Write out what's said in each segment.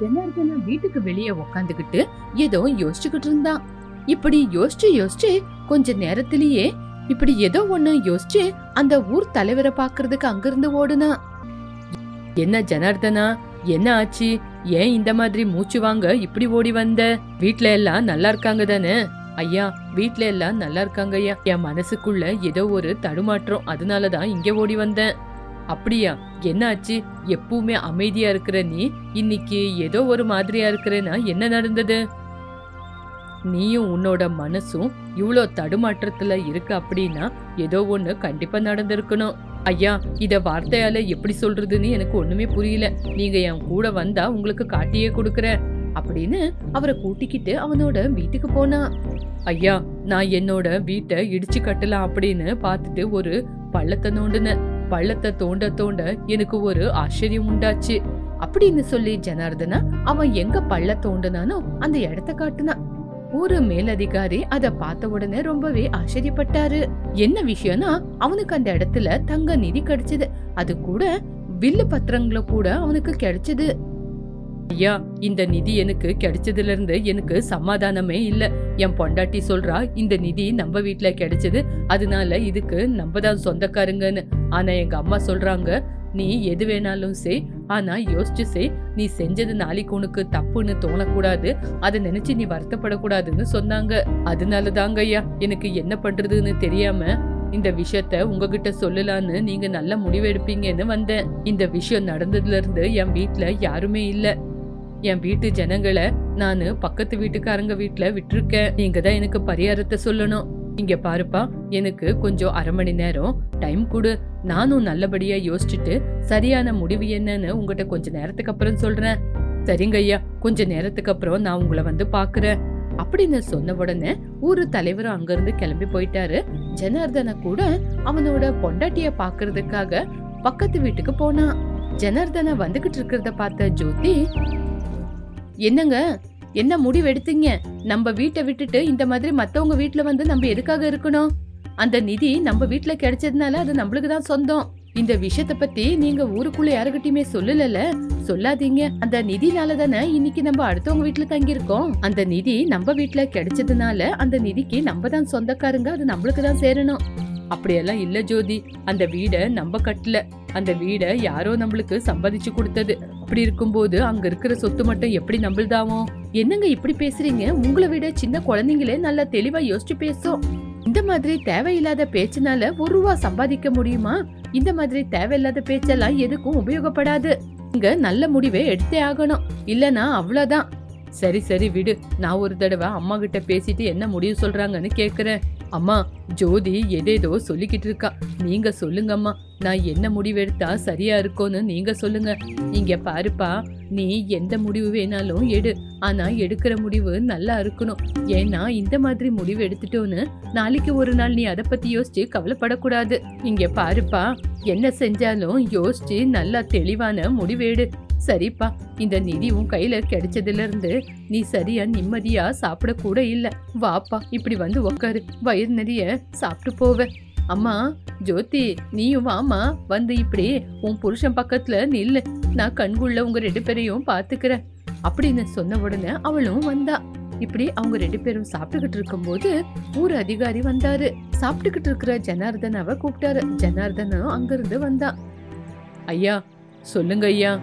ஜனார்தனா வீட்டுக்கு வெளியே உக்காந்துகிட்டு ஏதோ யோசிச்சுக்கிட்டு இருந்தான். இப்படி யோசிச்சு யோசிச்சு கொஞ்ச நேரத்திலேயே இப்படி ஏதோ ஒண்ணு யோசிச்சு அந்த ஊர் தலைவரை பாக்குறதுக்கு அங்கிருந்து ஓடுனா. என்ன ஜனார்தனா என்ன ஆச்சு? ஏன் இந்த மாதிரி மூச்சு வாங்க இப்படி ஓடி வந்த? வீட்ல எல்லாம் நல்லா இருக்காங்க தானே? ஐயா வீட்ல எல்லாம் நல்லா இருக்காங்க ஐயா. என் மனசுக்குள்ள ஏதோ ஒரு தடுமாற்றம் அதனாலதான் இங்க ஓடி வந்தேன். அப்படியா? என்னாச்சு? எப்பவுமே அமைதியா இருக்கிற நீ இன்னைக்கு ஏதோ ஒரு மாதிரியா இருக்கிறேன்னா என்ன நடந்தது? நீயும் உன்னோட மனசும் இவ்வளோ தடுமாற்றத்துல இருக்கு அப்படின்னா ஏதோ ஒன்று கண்டிப்பா நடந்திருக்கணும். ஐயா இதை வார்த்தையால எப்படி சொல்றதுன்னு எனக்கு ஒண்ணுமே புரியல. நீங்க என் கூட வந்தா உங்களுக்கு காட்டியே கொடுக்குறேன் அப்படின்னு அவரை கூட்டிக்கிட்டு அவனோட வீட்டுக்கு போனான் ஐயா நான் என்னோட வீட்டை இடிச்சு கட்டலாம் அப்படின்னு பார்த்துட்டு ஒரு பள்ளத்தை நோண்டுனேன். பள்ளத்தை தோண்ட தோண்ட எனக்கு ஒரு ஆச்சரியம் உண்டாச்சு. அப்படின்னு சொல்லி ஜனார்தனா அவன் எங்க பள்ள தோண்டுனானோ அந்த இடத்த காட்டுனான் ஒரு மேலதிகாரி அத பார்த்த உடனே ரொம்பவே ஆச்சரியப்பட்டாரு. என்ன விஷயம்னா அவனுக்கு அந்த இடத்துல தங்க நிதி கிடைச்சது. அது கூட வில்லு பத்திரங்கள கூட அவனுக்கு கிடைச்சது. ஐயா இந்த நிதி எனக்கு கிடைச்சதுல இருந்து எனக்கு சமாதானமே இல்ல. என் பொண்டாட்டி சொல்றா இந்த நிதி நம்ம வீட்ல கிடைச்சது அதனால இதுக்கு நம்ம தான் சொந்தக்காரங்கன்னு. ஆனா எங்க அம்மா சொல்றாங்க நீ எது வேணாலும் செய் ஆனா யோசிச்சு செய். நீ செஞ்சது நாளைக்கு உனக்கு தப்புன்னு தோணக்கூடாது. அதை நினைச்சு நீ வருத்தப்படக்கூடாதுன்னு சொன்னாங்க. அதனால தாங்க ஐயா எனக்கு என்ன பண்றதுன்னு தெரியாம இந்த விஷயத்த உங்ககிட்ட சொல்லலான்னு நீங்க நல்ல முடிவெடுப்பீங்கன்னு வந்தேன். இந்த விஷயம் நடந்ததுல இருந்து என் வீட்டுல யாருமே இல்லை. என் வீட்டு ஜனங்களை நானு பக்கத்து வீட்டுக்காரங்க வீட்டுல விட்டுருக்கேன். நீங்க தான் எனக்கு பரிகாரத்தை சொல்லணும். இங்க பாருப்பா எனக்கு கொஞ்சம் அரை மணி நேரம் டைம் கொடு. நானும் நல்லபடியா யோசிச்சுட்டு சரியான முடிவு என்னன்னு உங்ககிட்ட கொஞ்ச நேரத்துக்கு அப்புறம் சொல்றேன். சரிங்க ஐயா கொஞ்ச நேரத்துக்கு அப்புறம் நான் உங்களை வந்து பாக்குறேன். அப்படின்னு சொன்ன உடனே ஊரு தலைவரும் அங்கிருந்து கிளம்பி போயிட்டாரு. ஜனார்தன கூட அவனோட பொண்டாட்டிய பாக்குறதுக்காக பக்கத்து வீட்டுக்கு போனான். ஜனார்தன வந்துகிட்டு இருக்கிறத பார்த்த ஜோதி என்னங்க? என்ன முடிவு எடுத்தீங்க நம்ம வீட்டை விட்டுட்டு இந்த மாதிரி மத்தவங்க வீட்டுல வந்து நம்ம எதுக்காக இருக்கணும்? அந்த நிதி நம்ம வீட்டுல கிடைச்சதுனால அது நம்மளுக்கு தான் சொந்தம். இந்த விஷயத்த பத்தி நீங்க ஊருக்குள்ள யாருகிட்டயுமே சொல்லலல சொல்லாதீங்க. அந்த நிதினால தானே இன்னைக்கு நம்ம அடுத்தவங்க வீட்டுல தங்கி இருக்கோம் அந்த நிதி நம்ம வீட்டுல கிடைச்சதுனால அந்த நிதிக்கு நம்ம தான் சொந்தக்காரங்க அது நம்மளுக்கு தான் சேரணும். அப்படியெல்லாம் இல்ல ஜோதி. அந்த வீட நம்ம கட்டல. அந்த வீட யாரோ நம்மளுக்கு சம்பாதிச்சு கொடுத்தது. அப்படி இருக்கும்போது அங்க இருக்கிற சொத்து மட்டும் எப்படி நம்மள்தாவும் என்னங்க இப்படி பேசுறீங்க? உங்களை விட சின்ன குழந்தைங்களே நல்லா தெளிவா யோசிச்சு பேசும். இந்த மாதிரி தேவையில்லாத பேச்சுனால ஒரு ரூபா சம்பாதிக்க முடியுமா? இந்த மாதிரி தேவையில்லாத பேச்செல்லாம் எதுக்கும் உபயோகப்படாது. இங்க நல்ல முடிவே எடுத்தே ஆகணும். இல்லனா அவ்வளவுதான். சரி சரி விடு. நான் ஒரு தடவை அம்மா கிட்ட பேசிட்டு என்ன முடிவு சொல்றாங்கன்னு கேக்குறேன். அம்மா ஜோதி எதேதோ சொல்லிக்கிட்டு இருக்கா. நீங்க சொல்லுங்கம்மா. நான் என்ன முடிவெடுத்தா சரியா இருக்கும்னு நீங்க சொல்லுங்க. இங்க பாருப்பா நீ எந்த முடிவு வேணாலும் எடு. ஆனா எடுக்கிற முடிவு நல்லா இருக்கணும். ஏன்னா இந்த மாதிரி முடிவு எடுத்துட்டோன்னு நாளைக்கு ஒரு நாள் நீ அதை பத்தி யோசிச்சு கவலைப்படக்கூடாது. இங்க பாருப்பா என்ன செஞ்சாலும் யோசிச்சு நல்லா தெளிவான முடிவேடு. சரிப்பா இந்த நிதி உன் கையில கிடைச்சதுல இருந்து நீ சரியா நிம்மதியா சாப்பிட கூட இல்ல. வாப்பா இப்படி வந்து உக்காரு. வயிறு நிறைய சாப்பிட்டு போவ. அம்மா ஜோதி நீயும் வாமா வந்து இப்படி உன் புருஷன் பக்கத்துல நில்லு. நான் கண்குள்ள உங்க ரெண்டு பேரையும் பாத்துக்கிறேன். அப்படின்னு சொன்ன உடனே அவளும் வந்தா. இப்படி அவங்க ரெண்டு பேரும் சாப்பிட்டுக்கிட்டு இருக்கும்போது ஊர் அதிகாரி வந்தாரு. சாப்பிட்டுக்கிட்டு இருக்கிற ஜனார்தனாவை கூப்பிட்டாரு. ஜனார்தனும் அங்கிருந்து வந்தா. ஐயா சொல்லுங்க ஐயா.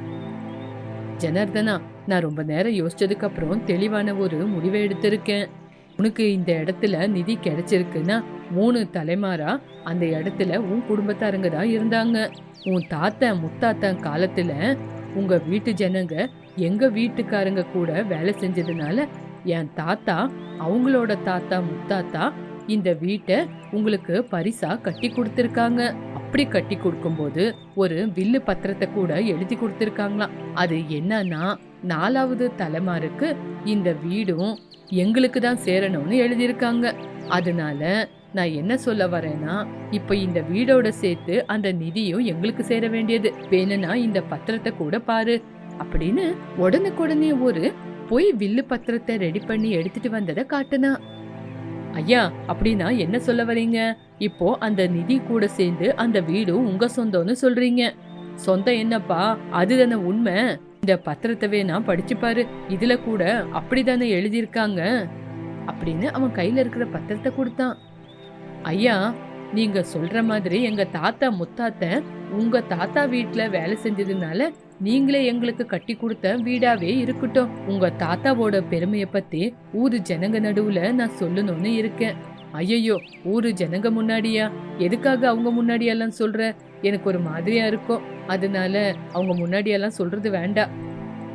ஜனார்தனா நான் ரொம்ப நேரம் யோசிச்சதுக்கு அப்புறம் தெளிவான ஒரு முடிவை எடுத்திருக்கேன். உனக்கு இந்த இடத்துல நிதி கிடைச்சிருக்குன்னா மூணு தலைமாரா அந்த இடத்துல உன் குடும்பத்தாருங்க தான் இருந்தாங்க. உன் தாத்தன் முத்தாத்தன் காலத்துல உங்க வீட்டு ஜனங்க எங்க வீட்டுக்காரங்க கூட வேலை செஞ்சதுனால என் தாத்தா அவங்களோட தாத்தா முத்தாத்தா இந்த வீட்டை உங்களுக்கு பரிசா கட்டி கொடுத்துருக்காங்க. அப்படி கட்டி கொடுக்கும்போது ஒரு வில்லு பத்திரத்தை கூட எழுதி கொடுத்துருக்காங்களாம். அது என்னன்னா நாலாவது தலைமாருக்கு இந்த வீடும் எங்களுக்கு தான் சேரணும்னு எழுதியிருக்காங்க. அதனால நான் என்ன சொல்ல வரேன்னா இப்போ இந்த வீடோட சேர்த்து அந்த நிதியும் எங்களுக்கு சேர வேண்டியது. வேணும்னா இந்த பத்திரத்தை கூட பாரு. அப்படின்னு உடனுக்குடனே ஒரு போய் வில்லு பத்திரத்தை ரெடி பண்ணி எடுத்துட்டு வந்ததை காட்டுனா. ஐயா அப்படின்னா என்ன சொல்ல வரீங்க? இப்போ அந்த நிதி கூட சேர்ந்து அந்த வீடும் உங்க சொந்தம்னு சொல்றீங்க. சொந்தம் என்னப்பா? அதுதானே உண்மை. இந்த பத்திரத்தை வேணா படிச்சு பாரு. இதுல கூட அப்படிதானே எழுதியிருக்காங்க. அப்படின்னு அவன் கையில இருக்கிற பத்திரத்தை கொடுத்தான். ஐயா நீங்க சொல்ற மாதிரி எங்க தாத்தா முத்தாத்த உங்க தாத்தா வீட்டுல வேலை செஞ்சதுனால நீங்களே எங்களுக்கு கட்டி கொடுத்த வீடாவே இருக்கட்டும். உங்க தாத்தாவோட பெருமையை பத்தி ஊரு ஜனங்க நடுவுல நான் சொல்லணும்னு இருக்கேன். ஐயையோ ஊரு ஜனங்க முன்னாடியா? எதுக்காக அவங்க முன்னாடியெல்லாம் சொல்ற? எனக்கு ஒரு மாதிரியா இருக்கும். அதனால அவங்க முன்னாடியெல்லாம் சொல்றது வேண்டாம்.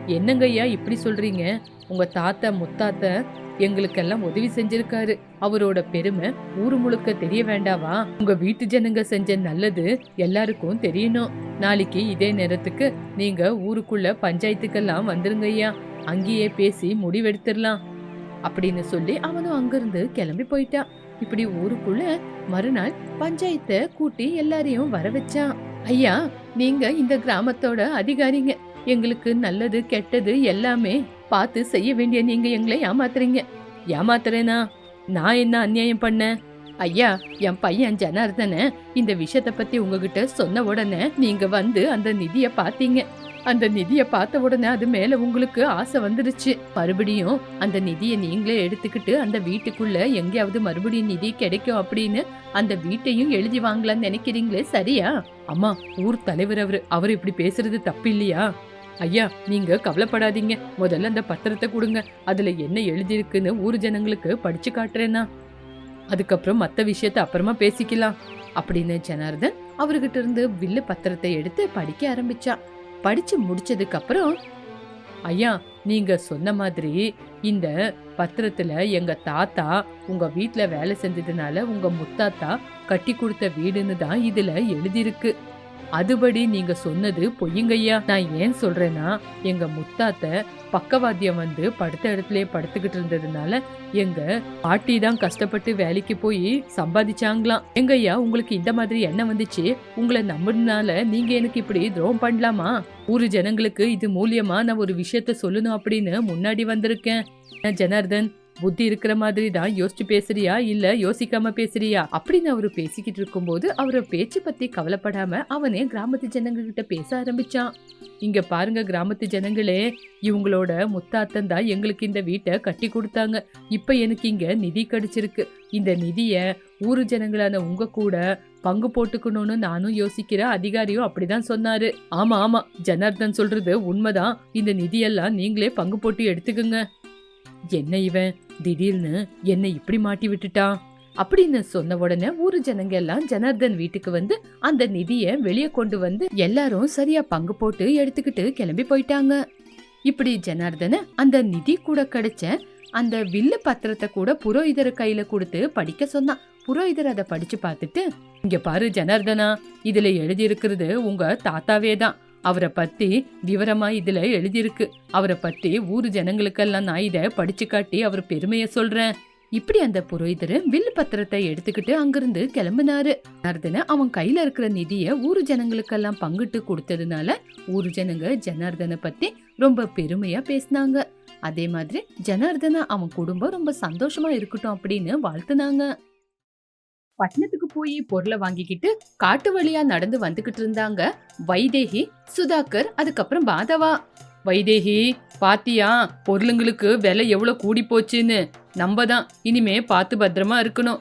என்னங்கய்யா இப்படி சொல்றீங்க? உங்க தாத்தா முத்தாத்த எங்களுக்கெல்லாம் உதவி செஞ்சிருக்காரு. அவரோட பெருமை ஊரு முழுக்க தெரிய வேண்டாவா? உங்க வீட்டு ஜனங்க செஞ்ச நல்லது எல்லாருக்கும் தெரியணும். நாளைக்கு இதே நேரத்துக்கு நீங்க ஊருக்குள்ள பஞ்சாயத்துக்கெல்லாம் வந்துருங்க ஐயா. அங்கேயே பேசி முடிவெடுத்துடலாம். அப்படின்னு சொல்லி அவனும் அங்கிருந்து கிளம்பி போயிட்டான் இப்படி ஊருக்குள்ள மறுநாள் பஞ்சாயத்தை கூட்டி எல்லாரையும் வர வச்சான். ஐயா நீங்க இந்த கிராமத்தோட அதிகாரிங்க. எங்களுக்கு நல்லது கெட்டது எல்லாமே பார்த்து செய்ய வேண்டிய நீங்க எங்களை ஏமாத்துறீங்க. ஏமாத்துறேனா? நான் என்ன அநியாயம் பண்ணேன் ஐயா என் பையன் ஜனார்தன இந்த விஷயத்தை பத்தி உங்ககிட்ட சொன்ன உடனே நீங்க வந்து அந்த நிதியை பார்த்தீங்க. அந்த நிதியை பார்த்த உடனே அது மேல உங்களுக்கு ஆசை வந்துருச்சு. மறுபடியும் அந்த நிதியை நீங்களே எடுத்துக்கிட்டு அந்த வீட்டுக்குள்ள எங்கேயாவது மறுபடியும் நிதி கிடைக்கும் அப்படின்னு அந்த வீட்டையும் எழுதி வாங்கலாம்னு நினைக்கிறீங்களே சரியா? அம்மா ஊர் தலைவர் அவரு. அவர் இப்படி பேசுறது தப்பு இல்லையா? ஐயா நீங்க கவலைப்படாதீங்க. முதல்ல அந்த பத்திரத்தை கொடுங்க. அதுல என்ன எழுதியிருக்குன்னு ஊர் ஜனங்களுக்கு படிச்சு காட்டுறேன்னா அதுக்கப்புறம் மற்ற விஷயத்த அப்புறமா பேசிக்கலாம். அப்படின்னு ஜனார்தன் அவர்கிட்ட இருந்து வில்லு பத்திரத்தை எடுத்து படிக்க ஆரம்பிச்சான் படிச்சு முடிச்சதுக்கு அப்புறம் ஐயா நீங்க சொன்ன மாதிரி இந்த பத்திரத்துல எங்க தாத்தா உங்க வீட்டுல வேலை செஞ்சதுனால உங்க முத்தாத்தா கட்டி கொடுத்த வீடுன்னு தான் இதுல எழுதியிருக்கு. அதுபடி நீங்க சொன்னது பொய்யுங்கய்யா நான் ஏன் சொல்றேன்னா எங்க முத்தாத்த பக்கவாத்தியம் வந்து படுத்த இடத்துலயே படுத்துக்கிட்டு இருந்ததுனால எங்க பாட்டி தான் கஷ்டப்பட்டு வேலைக்கு போய் சம்பாதிச்சாங்களாம். எங்கய்யா உங்களுக்கு இந்த மாதிரி எண்ணம் வந்துச்சு? உங்களை நம்பினால நீங்க எனக்கு இப்படி துரோகம் பண்ணலாமா? ஊரு ஜனங்களுக்கு இது மூலியமா நான் ஒரு விஷயத்த சொல்லணும் அப்படின்னு முன்னாடி வந்திருக்கேன். ஜனார்தன் புத்தி இருக்கிற மாதிரி தான் யோசிச்சு பேசுறியா? இல்ல யோசிக்காம பேசுறியா? அப்படின்னு அவரு பேசிக்கிட்டு இருக்கும்போது அவர பேச்சு பத்தி கவலைப்படாம அவனே கிராமத்து ஜனங்க கிட்ட பேச ஆரம்பிச்சான். இங்க பாருங்க கிராமத்து ஜனங்களே இவங்களோட முத்தாத்தன் தான் எங்களுக்கு இந்த வீட்டை கட்டி கொடுத்தாங்க. இப்ப எனக்கு இங்க நிதி கிடைச்சிருக்கு. இந்த நிதிய ஊரு ஜனங்களான உங்க கூட பங்கு போட்டுக்கணும்னு நானும் யோசிக்கிற அதிகாரியும் அப்படிதான் சொன்னாரு. ஆமா ஆமா ஜனார்தன் சொல்றது உண்மைதான். இந்த நிதியெல்லாம் நீங்களே பங்கு போட்டு எடுத்துக்குங்க. என்ன இவன்? திடீர்னு என்னை இப்படி மாட்டி விட்டுட்டான் அப்படின்னு சொன்ன உடனே ஊரு ஜனங்க எல்லாம் ஜனார்தன் வீட்டுக்கு வந்து அந்த நிதியை வெளியே கொண்டு வந்து எல்லாரும் சரியா பங்கு போட்டு எடுத்துக்கிட்டு கிளம்பி போயிட்டாங்க. இப்படி ஜனார்தன அந்த நிதி கூட கிடைச்ச அந்த வில்லு பத்திரத்தை கூட புரோகிதர் கையில கொடுத்து படிக்க சொன்னான். புரோகிதர் அதை படிச்சு பார்த்துட்டு இங்க பாரு ஜனார்தனா இதுல எழுதி இருக்கிறது உங்க தாத்தாவே தான். அவரை பற்றி விவரமாக இதில் எழுதியிருக்கு. அவரை பற்றி ஊர் ஜனங்களுக்கெல்லாம் நான் இதை படித்து காட்டி அவர் பெருமையை சொல்கிறேன் இப்படி அந்த புரோகிதர் வில் பத்திரத்தை எடுத்துக்கிட்டு அங்கிருந்து கிளம்பினாரு. ஜனார்தன அவன் கையில இருக்கிற நிதிய ஊரு ஜனங்களுக்கெல்லாம் பங்கிட்டு கொடுத்ததுனால ஊரு ஜனங்க ஜனார்தனை பத்தி ரொம்ப பெருமையா பேசினாங்க. அதே மாதிரி ஜனார்தன அவன் குடும்பம் ரொம்ப சந்தோஷமா இருக்கட்டும் அப்படின்னு வாழ்த்துனாங்க. பட்டணத்துக்கு போய் பொருளை வாங்கிக்கிட்டு காட்டு வழியா நடந்து வந்துகிட்டு இருந்தாங்க. வைதேகி சுதாகர் அதுக்கப்புறம் பாதவா வைதேகி பாத்தியா பொருளுங்களுக்கு விலை எவ்வளவு கூடி போச்சுன்னு நம்ம தான் இனிமே பார்த்து பத்திரமா இருக்கணும்.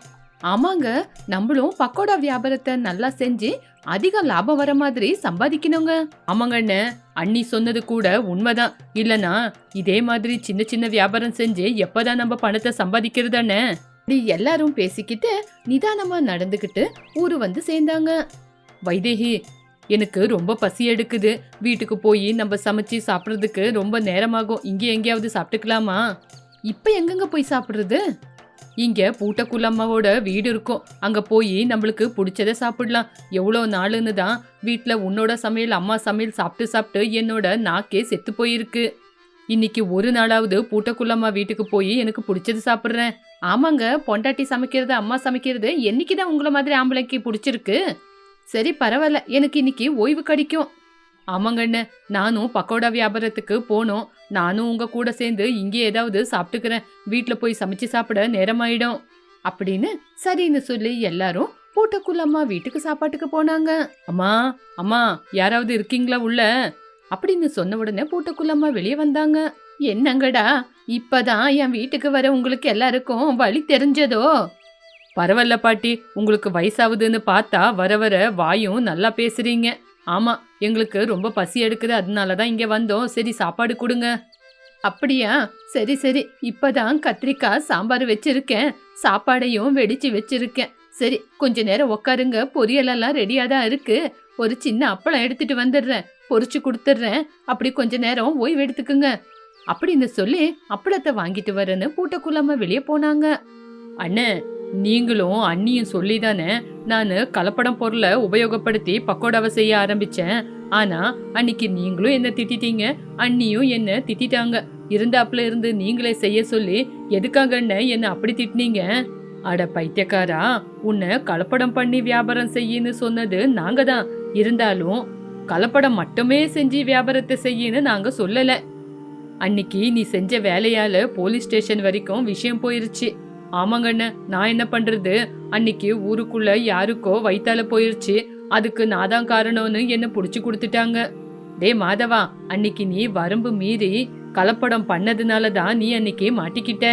ஆமாங்க நம்மளும் பக்கோடா வியாபாரத்தை நல்லா செஞ்சு அதிக லாபம் வர மாதிரி சம்பாதிக்கணுங்க. ஆமாங்க அண்ணே அண்ணி சொன்னது கூட உண்மைதான். இல்லனா இதே மாதிரி சின்ன சின்ன வியாபாரம் செஞ்சு எப்பதான் நம்ம பணத்தை சம்பாதிக்கிறது அண்ணே? இப்படி எல்லாரும் பேசிக்கிட்டு நிதானமா நடந்துக்கிட்டு ஊரு வந்து சேர்ந்தாங்க. வைதேகி எனக்கு ரொம்ப பசி எடுக்குது. வீட்டுக்கு போய் நம்ம சமைச்சு சாப்பிட்றதுக்கு ரொம்ப நேரமாகும். இங்கே எங்கேயாவது சாப்பிட்டுக்கலாமா? இப்போ எங்கெங்க போய் சாப்பிட்றது? இங்கே பூட்டக்குள்ளம்மாவோட வீடு இருக்கும். அங்கே போய் நம்மளுக்கு பிடிச்சத சாப்பிடலாம். எவ்வளோ நாளுன்னு தான் வீட்டில் உன்னோட சமையல் அம்மா சமையல் சாப்பிட்டு சாப்பிட்டு என்னோட நாக்கே செத்து போயிருக்கு. இன்னைக்கு ஒரு நாளாவது பூட்டக்குள்ளம்மா வீட்டுக்கு போய் எனக்கு பிடிச்சது சாப்பிட்றேன். ஆமாங்க பொண்டாட்டி சமைக்கிறது அம்மா சமைக்கிறது என்னைக்கு தான் உங்களை மாதிரி ஆம்பளைக்கு பிடிச்சிருக்கு? சரி பரவாயில்ல எனக்கு இன்னைக்கு ஓய்வு கிடைக்கும். ஆமாங்கண்ணு நானும் பக்கோடா வியாபாரத்துக்கு போனோம். நானும் உங்க கூட சேர்ந்து இங்கே ஏதாவது சாப்பிட்டுக்கிறேன். வீட்டில் போய் சமைச்சு சாப்பிட நேரமாயிடும். அப்படின்னு சரின்னு சொல்லி எல்லாரும் பூட்டக்குள்ளம்மா வீட்டுக்கு சாப்பாட்டுக்கு போனாங்க. அம்மா அம்மா யாராவது இருக்கீங்களா உள்ள? அப்படின்னு சொன்ன உடனே பூட்டக்குள்ளம்மா வெளியே வந்தாங்க. என்னங்கடா இப்பதான் என் வீட்டுக்கு வர உங்களுக்கு எல்லாருக்கும் வழி தெரிஞ்சதோ? பரவாயில்ல பாட்டி. உங்களுக்கு வயசாகுதுன்னு பார்த்தா வர வர வாயும் நல்லா பேசுறீங்க. ஆமா எங்களுக்கு ரொம்ப பசி எடுக்குது. அதனால தான் இங்க வந்தோம். சரி சாப்பாடு கொடுங்க. அப்படியா? சரி சரி. இப்பதான் கத்திரிக்காய் சாம்பார் வச்சிருக்கேன். சாப்பாடையும் வெடிச்சு வச்சிருக்கேன். சரி கொஞ்ச நேரம் உட்காருங்க பொரியலெல்லாம் ரெடியா தான் இருக்கு. ஒரு சின்ன அப்பளம் எடுத்துட்டு வந்துடுறேன். பொரிச்சு கொடுத்துட்றேன். அப்படி கொஞ்ச நேரம் ஓய்வு எடுத்துக்குங்க. அப்படின்னு சொல்லி அப்பளத்தை வாங்கிட்டு வரேன்னு பூட்டக்குள்ளாம வெளியே போனாங்க. அண்ணே நீங்களும் அண்ணியும் சொல்லி தானே நான் கலப்படம் பொருளை உபயோகப்படுத்தி பக்கோடாவை செய்ய ஆரம்பிச்சேன். ஆனா அன்னைக்கு நீங்களும் என்ன திட்டிட்டீங்க? அண்ணியும் என்ன திட்டிட்டாங்க. இருந்தாப்புல இருந்து நீங்களே செய்ய சொல்லி எதுக்காக என்ன அப்படி திட்டினீங்க? அட பைத்தியக்காரா உன்னை கலப்படம் பண்ணி வியாபாரம் செய்யின்னு சொன்னது நாங்க தான் இருந்தாலும் கலப்படம் மட்டுமே செஞ்சு வியாபாரத்தை செய்யின்னு நாங்க சொல்லலை. அன்னைக்கு நீ செஞ்ச வேலையால போலீஸ் ஸ்டேஷன் வரைக்கும் விஷயம் போயிருச்சு. ஆமாங்கண்ண நான் என்ன பண்றது? அன்னைக்கு ஊருக்குள்ள யாருக்கோ வயித்தால போயிருச்சு. அதுக்கு நான் தான் காரணம்னு என்ன புடிச்சு கொடுத்துட்டாங்க. டே மாதவா அன்னைக்கு நீ வரம்பு மீறி கலப்படம் பண்ணதுனால தான் நீ அன்னைக்கு மாட்டிக்கிட்ட.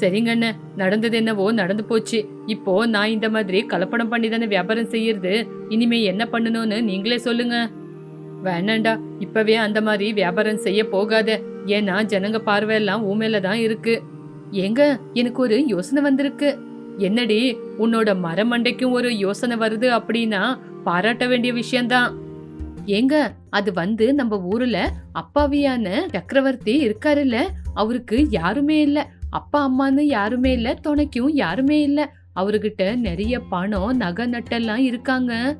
சரிங்கண்ண நடந்தது என்னவோ நடந்து போச்சு. இப்போ நான் இந்த மாதிரி கலப்படம் பண்ணி தானே வியாபாரம் செய்யறது. இனிமே என்ன பண்ணணும்னு நீங்களே சொல்லுங்க. வேணாண்டா இப்பவே அந்த மாதிரி வியாபாரம் செய்ய போகாத. ஏன்னா ஜனங்க பார்வையெல்லாம் ஊமையில தான் இருக்கு. ஏங்க எனக்கு ஒரு யோசனை வந்திருக்கு. என்னடி உன்னோட மரமண்டைக்கும் ஒரு யோசனை வருது அப்படின்னா பாராட்ட வேண்டிய விஷயம்தான். ஏங்க அது வந்து நம்ம ஊர்ல அப்பாவியான சக்கரவர்த்தி இருக்காருல்ல அவருக்கு யாருமே இல்ல. அப்பா அம்மான்னு யாருமே இல்ல துணைக்கும் யாருமே இல்ல. அவர்கிட்ட நிறைய பணம் நகை நட்டெல்லாம் இருக்காங்க.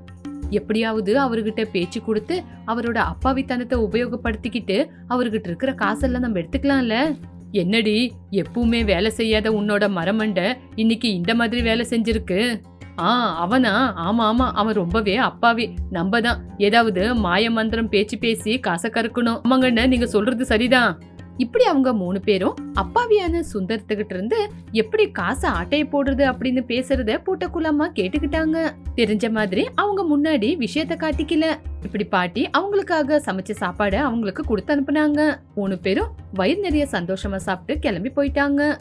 எப்படியாவது அவர்கிட்ட பேச்சு கொடுத்து அவரோட அப்பாவித்தனத்தை உபயோகப்படுத்திக்கிட்டு அவர்கிட்ட இருக்கிற காசெல்லாம் நம்ம எடுத்துக்கலாம்ல? என்னடி எப்பவுமே வேலை செய்யாத உன்னோட மரமண்ட இன்னைக்கு இந்த மாதிரி வேலை செஞ்சிருக்கு. ஆ அவனா? ஆமா ஆமா அவன் ரொம்பவே அப்பாவி. நம்ம தான். ஏதாவது மாய மந்திரம் பேச்சு பேசி காசை கறக்கணும். ஆமாங்கன்னு நீங்க சொல்றது சரிதான். இப்படி அவங்க மூணு பேரும் அப்பாவியான சுந்தரத்துக்கிட்ட இருந்து எப்படி காசை ஆட்டைய போடுறது அப்படின்னு பேசுறத பூட்டக்குள்ளம்மா கேட்டுக்கிட்டாங்க. தெரிஞ்ச மாதிரி அவங்க முன்னாடி விஷயத்த காட்டிக்கல. இப்படி பாட்டி அவங்களுக்காக சமைச்ச சாப்பாடு அவங்களுக்கு கொடுத்து அனுப்புனாங்க. மூணு பேரும் வயிறு நிறைய சந்தோஷமா சாப்பிட்டு கிளம்பி போயிட்டாங்க.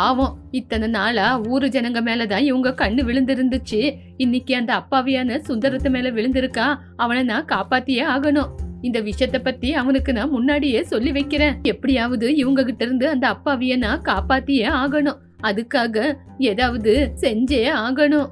ஆவும் இத்தனை நாளா ஊரு ஜனங்க மேலதான் இவங்க கண்ணு விழுந்திருந்துச்சு. இன்னைக்கு அந்த அப்பாவியான சுந்தரத்து மேல விழுந்திருக்கா. அவனை நான் காப்பாத்தியே ஆகணும். இந்த விஷயத்த பத்தி அவனுக்கு நான் முன்னாடியே சொல்லி வைக்கிறேன். எப்படியாவது இவங்க கிட்ட இருந்து அந்த அப்பாவிய நான் காப்பாத்தியே ஆகணும். அதுக்காக ஏதாவது செஞ்சே ஆகணும்.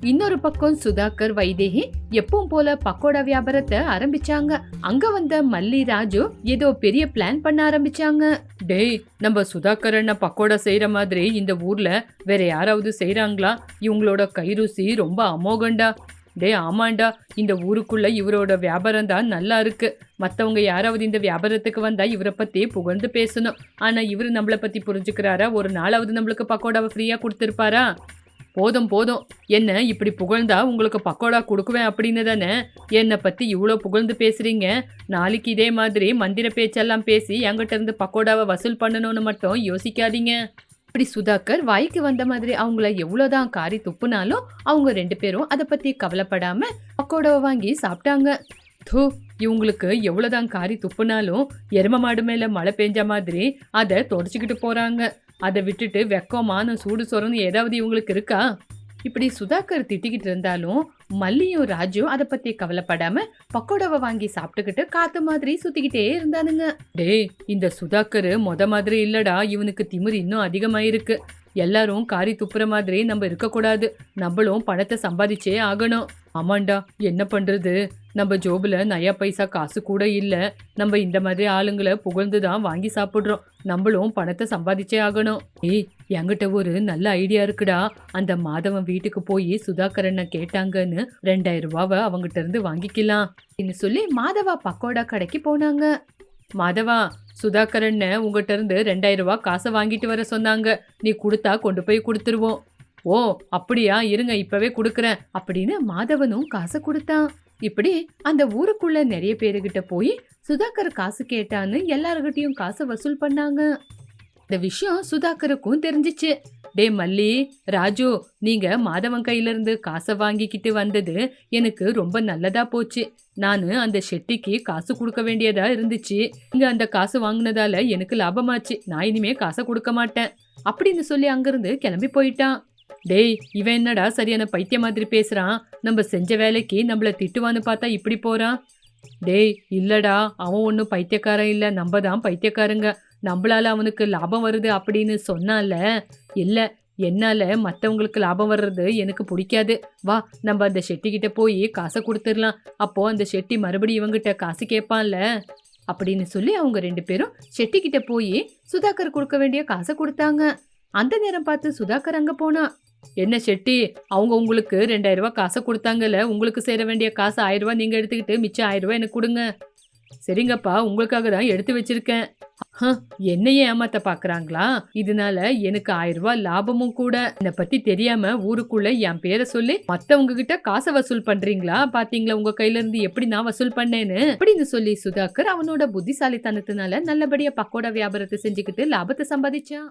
இன்னொரு பக்கம் சுதாகர் வைதேகி எப்பவும் போல பக்கோடா வியாபாரத்தை ஆரம்பிச்சாங்க. அங்க வந்த மல்லி ராஜு ஏதோ பெரிய பிளான் பண்ண ஆரம்பிச்சாங்க. டேய் நம்ம சுதாகர் அண்ணா பக்கோடா செய்யற மாதிரி இந்த ஊர்ல வேற யாராவது செய்யறாங்களா இவங்களோட கைருசி ரொம்ப அமோகண்டா. டே ஆமாண்டா. இந்த ஊருக்குள்ள இவரோட வியாபாரம் தான் நல்லா இருக்கு. மற்றவங்க யாராவது இந்த வியாபாரத்துக்கு வந்தா இவரை பத்தி புகழ்ந்து பேசணும். ஆனா இவர் நம்மள பத்தி புரிஞ்சுக்கிறாரா? ஒரு நாளாவது நம்மளுக்கு பக்கோடாவை ஃப்ரீயா கொடுத்துருப்பாரா? போதும் போதும். என்ன இப்படி புகழ்ந்தா உங்களுக்கு பக்கோடா கொடுக்குவேன் அப்படின்னு தானே? என்னை பற்றி இவ்வளோ புகழ்ந்து பேசுகிறீங்க நாளைக்கு இதே மாதிரி மந்திர பேச்செல்லாம் பேசி என்கிட்ட இருந்து பக்கோடாவை வசூல் பண்ணணும்னு மட்டும் யோசிக்காதீங்க. இப்படி சுதாகர் வாய்க்கு வந்த மாதிரி அவங்கள எவ்வளோதான் காரி துப்புனாலும் அவங்க ரெண்டு பேரும் அதை பத்தி கவலைப்படாம பக்கோடாவை வாங்கி சாப்பிட்டாங்க. தூ இவங்களுக்கு எவ்வளோதான் காரி துப்புனாலும் எரும மாடு மேல மழை பெஞ்ச மாதிரி அதை தொடச்சிக்கிட்டு போறாங்க. அதை விட்டுட்டு வெக்கம் மானம் சூடு சொரன்னு ஏதாவது இவங்களுக்கு இருக்கா? இப்படி சுதாகர் திட்டிக்கிட்டு இருந்தாலும் மல்லியும் ராஜும் அதை பத்தி கவலைப்படாம பக்கோடாவை வாங்கி சாப்பிட்டுக்கிட்டு காத்து மாதிரி சுத்திக்கிட்டே இருந்தானுங்க. டேய் இந்த சுதாகர் மொத மாதிரி இல்லடா இவனுக்கு திமிரு இன்னும் அதிகமாயிருக்கு. எல்லாரும் காரி துப்புற மாதிரி நம்ம இருக்கக்கூடாது. நம்மளும் பணத்தை சம்பாதிச்சே ஆகணும். ஆமாண்டா என்ன பண்றது? நம்ம ஜோபுல நயா பைசா காசு கூட இல்ல. நம்ம இந்த மாதிரி ஆளுங்களை புகழ்ந்து தான் வாங்கி சாப்பிடுறோம். நம்மளும் பணத்தை சம்பாதிச்சே ஆகணும். ஏய் என்கிட்ட ஒரு நல்ல ஐடியா இருக்குடா. அந்த மாதவன் வீட்டுக்கு போய் சுதாகரனை கேட்டாங்கன்னு ரெண்டாயிரம் ரூபாவை அவங்கிட்ட இருந்து வாங்கிக்கலாம். சொல்லி மாதவா பக்கோடா கடைக்கு போனாங்க. மாதவா சுதாகரன்னு உங்ககிட்ட இருந்து ரெண்டாயிரம் ரூபாய் காசை வாங்கிட்டு வர சொன்னாங்க. நீ கொடுத்தா கொண்டு போய் கொடுத்துருவோம். ஓ அப்படியா? இருங்க இப்பவே கொடுக்குறேன் அப்படின்னு மாதவனும் காசை கொடுத்தான். இப்படி அந்த ஊருக்குள்ள நிறைய பேருகிட்ட போய் சுதாகர் காசு கேட்டான்னு எல்லாருகிட்டயும் காசை வசூல் பண்ணாங்க. இந்த விஷயம் சுதாகருக்கும் தெரிஞ்சிச்சு. டே மல்லி ராஜு நீங்க மாதவன் கையில இருந்து காசை வாங்கிக்கிட்டு வந்தது எனக்கு ரொம்ப நல்லதா போச்சு. நானு அந்த ஷெட்டிக்கு காசு கொடுக்க வேண்டியதா இருந்துச்சு. இங்க அந்த காசு வாங்கினதால எனக்கு லாபமாச்சு. நான் இனிமே காசை கொடுக்க மாட்டேன். அப்படின்னு சொல்லி அங்கிருந்து கிளம்பி போயிட்டான். டேய் இவன் என்னடா சரியான பைத்திய மாதிரி பேசுறான்? நம்ம செஞ்ச வேலைக்கு நம்மள திட்டுவான்னு பார்த்தா இப்படி போறான்? டேய் இல்லடா அவன் ஒன்றும் பைத்தியக்காரன் இல்லை. நம்ம தான் பைத்தியக்காரங்க. நம்மளால அவனுக்கு லாபம் வருது அப்படின்னு சொன்னால இல்லை என்னால மற்றவங்களுக்கு லாபம் வர்றது எனக்கு பிடிக்காது. வா நம்ம அந்த ஷெட்டி கிட்ட போய் காசை கொடுத்துடலாம். அப்போ அந்த ஷெட்டி மறுபடியும் இவங்கிட்ட காசு கேட்பான்ல அப்படின்னு சொல்லி அவங்க ரெண்டு பேரும் ஷெட்டி கிட்ட போய் சுதாகர் கொடுக்க வேண்டிய காசை கொடுத்தாங்க. அந்த நேரம் பார்த்து சுதாகர் அங்க போனா என்ன ஷெட்டி அவங்க உங்களுக்கு ரெண்டாயிரம் ரூபாய் காசை கொடுத்தாங்கல்ல உங்களுக்கு சேர வேண்டிய காசு ஆயிரம் ரூபாய் நீங்க எடுத்துக்கிட்டு மிச்சம் ஆயிரம் ரூபாய் எனக்கு கொடுங்க. சரிங்கப்பா உங்களுக்காக தான் எடுத்து வச்சிருக்கேன். என்னையே ஏமாத்த பாக்குறாங்களா? இதனால எனக்கு ஆயிரம் ரூபாய் லாபமும் கூட. இத பத்தி தெரியாம ஊருக்குள்ள என் பேரை சொல்லி மத்தவங்க கிட்ட காசை வசூல் பண்றீங்களா? பாத்தீங்களா உங்க கையில இருந்து எப்படி நான் வசூல் பண்ணேன்னு? அப்படின்னு சொல்லி சுதாகர் அவனோட புத்திசாலித்தனத்தினால நல்லபடியா பக்கோடா வியாபாரத்தை செஞ்சுக்கிட்டு லாபத்தை சம்பாதிச்சான்.